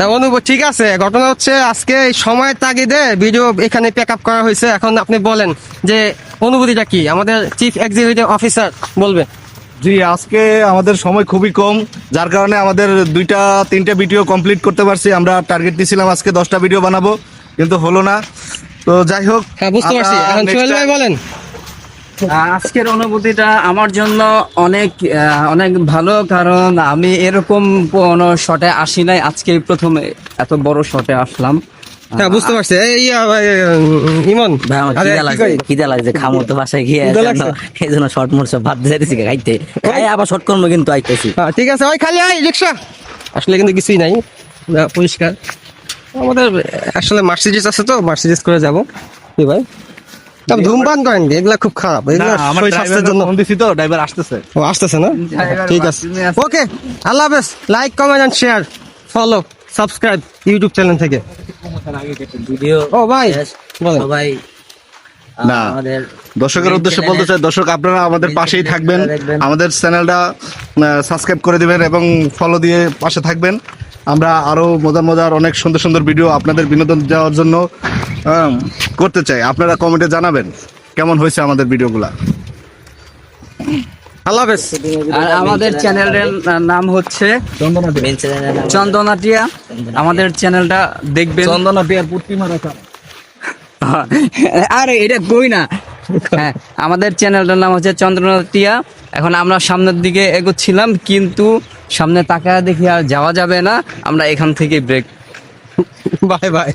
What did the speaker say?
না ঠিক আছে। ঘটনা হচ্ছে আজকে এই সময়ের তাগিদে ভিডিও এখানে প্যাক আপ করা হয়েছে। এখন আপনি বলেন যে অনুভূতিটা কি? আমাদের চিফ এক্সিকিউটিভ অফিসার বলবে। জি আজকে আমাদের সময় খুবই কম যার কারণে আমাদের দুইটা তিনটা ভিডিও কমপ্লিট করতে পারছি। আমরা টার্গেট দিয়েছিলাম আজকে দশটা ভিডিও বানাবো কিন্তু হলো না। তো যাই হোক হ্যাঁ বুঝতে পারছি। এখন সোহেল ভাই বলেন। আজকের অনুভূতিটা আমার জন্য অনেক আহ, অনেক ভালো কারণ আমি এরকম কোনো শটে আসি নাই। আজকে প্রথম এত বড় শটে আসলাম। হ্যাঁ বুঝতে পারছি। এই ইমন। খিদা লাগছে? খামো তো বাসায় গিয়ে এই জন্য শর্ট মোট সব ভাত দিতেছি খাইতে। খাই আবার শর্ট করব কিন্তু আইতেছি। হ্যাঁ ঠিক আছে ওই খালি আই রিক্সা। আসলে কিন্তু কিছুই নাই। পরিষ্কার। আমাদের আসলে মার্সিডিস আছে তো মার্সিডিস করে যাব। কি ভাই? তবে ধূমপান করেন এগুলা খুব খারাপ। এগুলা শরীর স্বাস্থ্যের জন্য ফোন দিছি তো ড্রাইভার আসতেছে। ও আসতেছে না? ঠিক আছে। ওকে আল্লাহ হাফেজ। Like comment and share follow subscribe YouTube channel থেকে। ভিডিও ও ভাই বলেন। সবাই না। দর্শকের উদ্দেশ্যে বলতে চাই দর্শক আপনারা আমাদের পাশেই থাকবেন। আমাদের চ্যানেলটা সাবস্ক্রাইব করে দিবেন এবং ফলো দিয়ে পাশে থাকবেন। আমরা আরও মজার মজার অনেক সুন্দর সুন্দর ভিডিও আপনাদের বিনোদন দেওয়ার জন্য করতে চাই। আপনারা কমেন্টে জানাবেন কেমন হয়েছে আমাদের ভিডিওগুলা আল্লাহ হাফেজ। আর আমাদের চ্যানেলের নাম হচ্ছে চন্দনাটিয়া। আমাদের চ্যানেলটা দেখবেন। চন্দনা টিয়ার প্রতিমা রাখা আরে এটা কই না? হ্যাঁ আমাদের চ্যানেলটার নাম হচ্ছে চন্দ্রনাথিয়া এখন আমরা সামনের দিকে এগোচ্ছিলাম কিন্তু সামনে তাকায় দেখি আর যাওয়া যাবে না। আমরা এখান থেকে ব্রেক বাই বাই।